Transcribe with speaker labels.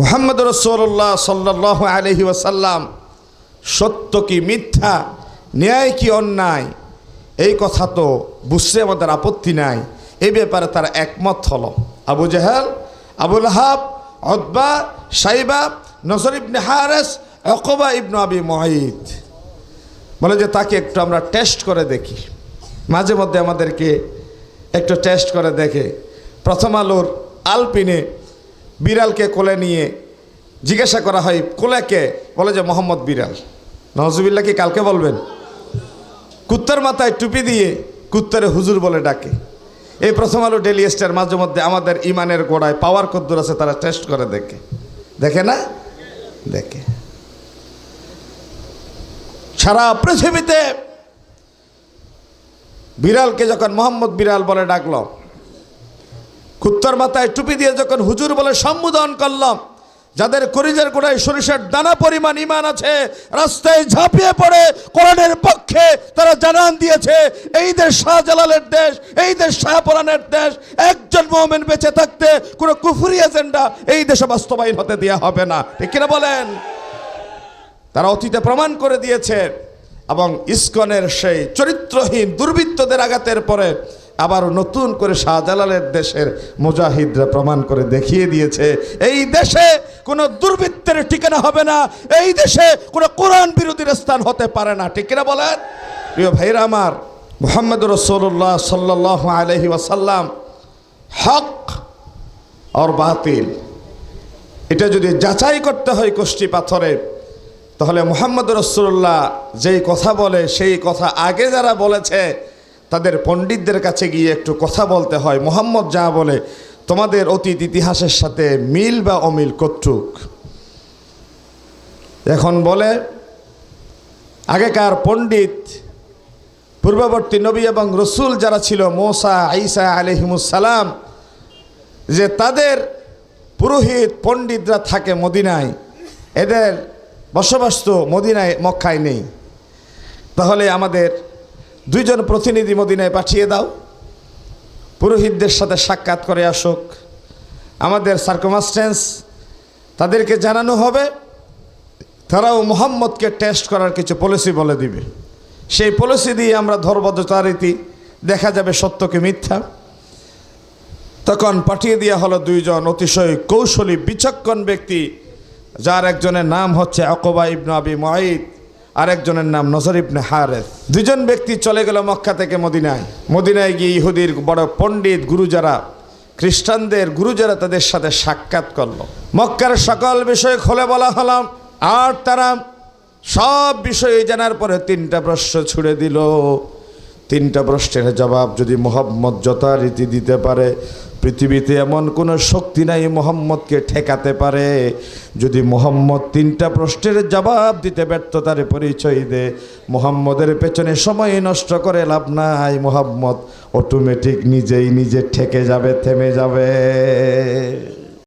Speaker 1: মোহাম্মদ রসোল্লাহ সাল্লাহ আলহি ওয়াসাল্লাম, সত্য কি মিথ্যা, ন্যায় কি অন্যায়, এই কথা তো বুঝতে আমাদের আপত্তি নাই। এই ব্যাপারে তার একমত হল। আবু জাহাল, আবুল হাব অদবা সাইবা, নজর ইবনে হারেস অকবা ইবনু আবি মহিদ বলে যে তাকে একটু আমরা টেস্ট করে দেখি। মাঝে মধ্যে আমাদেরকে একটু টেস্ট করে দেখে। প্রথম আলোর আলপিনে বিড়ালকে কোলে নিয়ে জিজ্ঞাসা করা হয় কোলেকে বলে যে, মোহাম্মদ বিড়াল। নজুবিল্লা কি কালকে বলবেন? কুত্তার মাথায় টুপি দিয়ে কুত্তারে হুজুর বলে ডাকে। এই প্রথম আলো ডেলি স্টার মাঝে মধ্যে আমাদের ইমানের গোড়ায় পাওয়ার কদ্দুর আছে, তারা টেস্ট করে দেখে। দেখে না? দেখে। সারা পৃথিবীতে বিড়ালকে যখন মোহাম্মদ বিড়াল বলে ডাকলাম কুত্তার মাথায় টুপি দিয়ে যখন হুজুর বলে, সম্বোধন করলাম। যাদের করিজের গোড়ায় সরিষার দানা পরিমাণ ইমান আছে, রাস্তায় ঝাঁপিয়ে পড়ে কোরআনের পক্ষে তারা জানান দিয়েছে, এই দেশ শাহজালালের দেশ, এই দেশ শাহপরানের দেশ, একজন মোমেন বেঁচে থাকতে কোনো কুফুরি এজেন্ডা এই দেশে বাস্তবায়ন হতে দেওয়া হবে না। ঠিক কিনা বলেন? তারা অতীতে প্রমাণ করে দিয়েছে এবং ইস্কনের সেই চরিত্রহীন দুর্বৃত্তদের আঘাতের পরে আবার নতুন করে শাহজালালের দেশের মুজাহিদরা প্রমাণ করে দেখিয়ে দিয়েছে, এই দেশে কোনো দুর্বৃত্তের ঠিকানা হবে না, এই দেশে কোনো কোরআন বিরোধীর স্থান হতে পারে না, ঠিক কিনা বলেন? প্রিয় ভাইরা আমার মোহাম্মদ রসোল্লাহ সাল্লাহ আলহি ওয়াসাল্লাম, হক আর বাতিল, এটা যদি যাচাই করতে হয় কোষ্ঠী পাথরে, তাহলে মোহাম্মদ রসুল্লাহ যেই কথা বলে, সেই কথা আগে যারা বলেছে তাদের পণ্ডিতদের কাছে গিয়ে একটু কথা বলতে হয়। মোহাম্মদ যা বলে, তোমাদের অতীত ইতিহাসের সাথে মিল বা অমিল কর্তৃক এখন বলে, আগেকার পণ্ডিত, পূর্ববর্তী নবী এবং রসুল যারা ছিল, মোসা আইসা আলহিমুসালাম যে তাদের পুরোহিত পণ্ডিতরা থাকে মদিনায়, এদের বসবাস তো মদিনায়, মক্কায় নেই। তাহলে আমাদের দুইজন প্রতিনিধি মদিনায় পাঠিয়ে দাও। পুরোহিতদের সাথে সাক্ষাৎ করে আসুক। আমাদের সার্কমাস্টেন্স তাদেরকে জানানো হবে। তারাও মোহাম্মদকে টেস্ট করার কিছু পলিসি বলে দিবে। সেই পলিসি দিয়ে আমরা ধর্ম যথারীতি দেখা যাবে সত্যকে মিথ্যা। তখন পাঠিয়ে দেওয়া হলো দুইজন অতিশয় কৌশলী, বিচক্ষণ ব্যক্তি, যার একজনের নাম হচ্ছে অকবা ইবনু আবি আরেকজনের নাম নজর ইবনে হারেস। দুজন ব্যক্তি চলে গেল মক্কা থেকে মদিনায়। মদিনায় গিয়ে ইহুদির বড় পণ্ডিত গুরু যারা, খ্রিস্টানদের গুরু যারা তাদের সাথে সাক্ষাৎ করল। মক্কার সকল বিষয় খোলে বলা হলাম আর তারা সব বিষয়ে জানার পরে তিনটা প্রশ্ন ছুড়ে দিল। তিনটা প্রশ্নের জবাব যদি মোহাম্মদ যথারীতি দিতে পারে পৃথিবীতে এমন কোনো শক্তি নাই মোহাম্মদকে ঠেকাতে পারে। যদি মোহাম্মদ তিনটা প্রশ্নের জবাব দিতে ব্যর্থতার পরিচয় দে। মোহাম্মদের পেছনে সময় নষ্ট করে লাভ নাই। মোহাম্মদ অটোমেটিক নিজেই নিজে ঠেকে যাবে, থেমে যাবে।